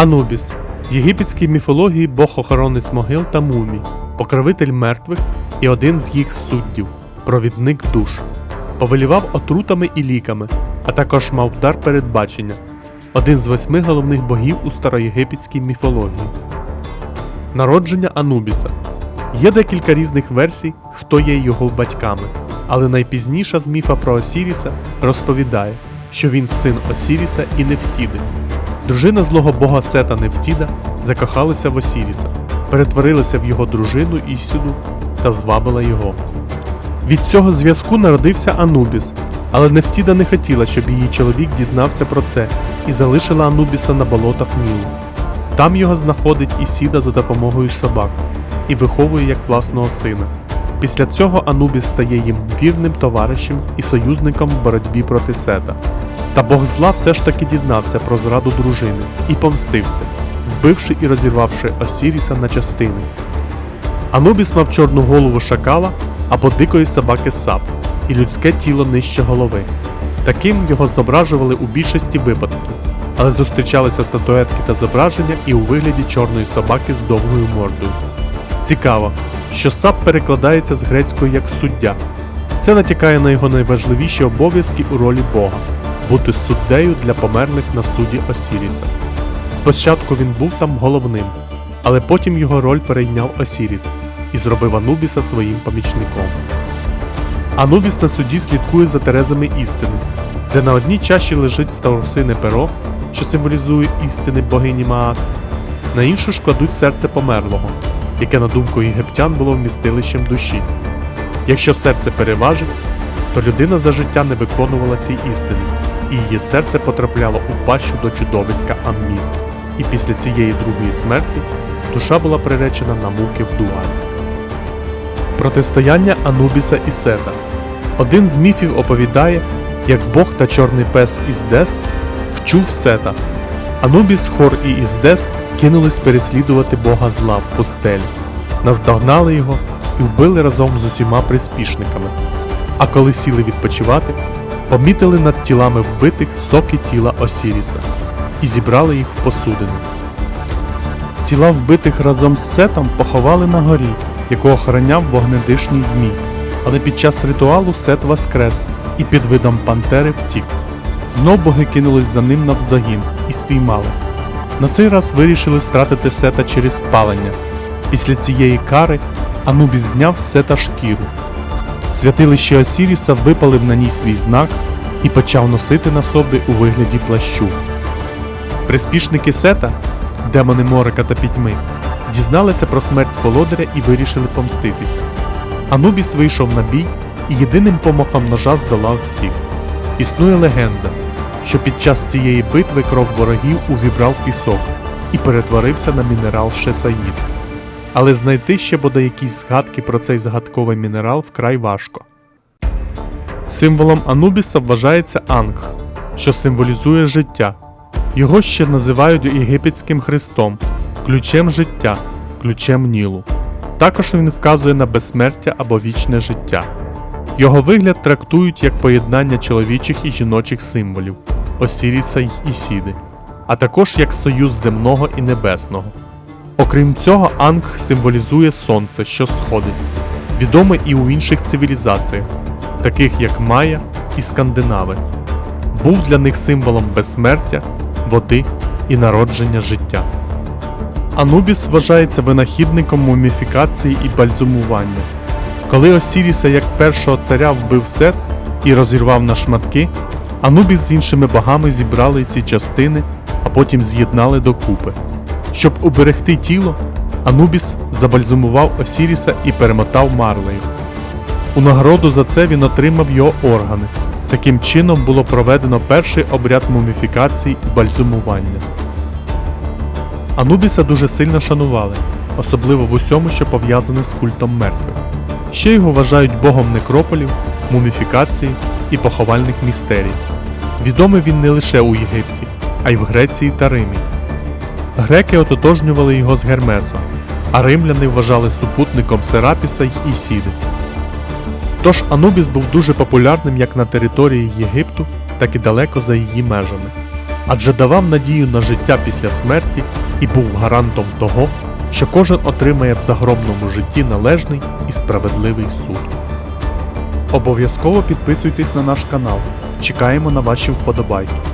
Анубіс в єгипетській міфології бог-охоронець могил та мумій, покровитель мертвих і один з їх суддів, провідник душ. Повелівав отрутами і ліками, а також мав дар передбачення, один з восьми головних богів у староєгипетській міфології. Народження Анубіса. Є декілька різних версій, хто є його батьками, але найпізніша з міфа про Осіріса розповідає, що він син Осіріса і Нефтіди. Дружина злого бога Сета Нефтіда закохалася в Осіріса, перетворилася в його дружину Ісіду та звабила його. Від цього зв'язку народився Анубіс, але Нефтіда не хотіла, щоб її чоловік дізнався про це і залишила Анубіса на болотах Нілу. Там його знаходить Ісіда за допомогою собак і виховує як власного сина. Після цього Анубіс стає їм вірним товаришем і союзником в боротьбі проти Сета. Та Бог зла все ж таки дізнався про зраду дружини і помстився, вбивши і розірвавши Осіріса на частини. Анубіс мав чорну голову шакала або дикої собаки сап і людське тіло нижче голови. Таким його зображували у більшості випадків, але зустрічалися татуетки та зображення і у вигляді чорної собаки з довгою мордою. Цікаво, що сап перекладається з грецької як суддя. Це натякає на його найважливіші обов'язки у ролі Бога бути суддею для померлих на суді Осіріса. Спочатку він був там головним, але потім його роль перейняв Осіріс і зробив Анубіса своїм помічником. Анубіс на суді слідкує за терезами істини, де на одній чаші лежить старосине перо, що символізує істини богині Маат, на іншу ж кладуть серце померлого, яке, на думку єгиптян, було вмістилищем душі. Якщо серце переважить, то людина за життя не виконувала ці істини, і її серце потрапляло у пащу до чудовиська Аммід. І після цієї другої смерті душа була приречена на муки в Дуаті. Протистояння Анубіса і Сета. Один з міфів оповідає, як Бог та чорний пес Іздес вчув Сета. Анубіс, Хор і Іздес кинулись переслідувати Бога зла в пустелі, наздогнали його і вбили разом з усіма приспішниками. А коли сіли відпочивати, помітили над тілами вбитих соки тіла Осіріса і зібрали їх в посудину. Тіла вбитих разом з Сетом поховали на горі, яку охороняв вогнедишній змій. Але під час ритуалу Сет воскрес і під видом пантери втік. Знов боги кинулись за ним навздогін і спіймали. На цей раз вирішили стратити Сета через спалення. Після цієї кари Анубіс зняв Сета шкіру. Святилище Осіріса випалив на ній свій знак і почав носити на собі у вигляді плащу. Приспішники Сета, демони Морика та Пітьми, дізналися про смерть володаря і вирішили помститися. Анубіс вийшов на бій і єдиним помахом ножа здолав всіх. Існує легенда, що під час цієї битви кров ворогів увібрав пісок і перетворився на мінерал Шесаїд. Але знайти ще буде якісь згадки про цей загадковий мінерал вкрай важко. Символом Анубіса вважається Анг, що символізує життя. Його ще називають єгипетським хрестом, ключем життя, ключем Нілу. Також він вказує на безсмертя або вічне життя. Його вигляд трактують як поєднання чоловічих і жіночих символів Осіріса й Ісіди, а також як союз земного і небесного. Окрім цього, Анг символізує сонце, що сходить, відоме і у інших цивілізаціях, таких як Майя і Скандинави. Був для них символом безсмертя, води і народження життя. Анубіс вважається винахідником муміфікації і бальзумування. Коли Осіріса як першого царя вбив Сет і розірвав на шматки, Анубіс з іншими богами зібрали ці частини, а потім з'єднали докупи. Щоб уберегти тіло, Анубіс забальзумував Осіріса і перемотав марлею. У нагороду за це він отримав його органи. Таким чином було проведено перший обряд муміфікації і бальзумування. Анубіса дуже сильно шанували, особливо в усьому, що пов'язане з культом мертвих. Ще його вважають богом некрополів, муміфікації і поховальних містерій. Відомий він не лише у Єгипті, а й в Греції та Римі. Греки ототожнювали його з Гермесом, а римляни вважали супутником Серапіса й Ісіди. Тож Анубіс був дуже популярним як на території Єгипту, так і далеко за її межами. адже давав надію на життя після смерті і був гарантом того, що кожен отримає в загробному житті належний і справедливий суд. Обов'язково підписуйтесь на наш канал. Чекаємо на ваші вподобайки.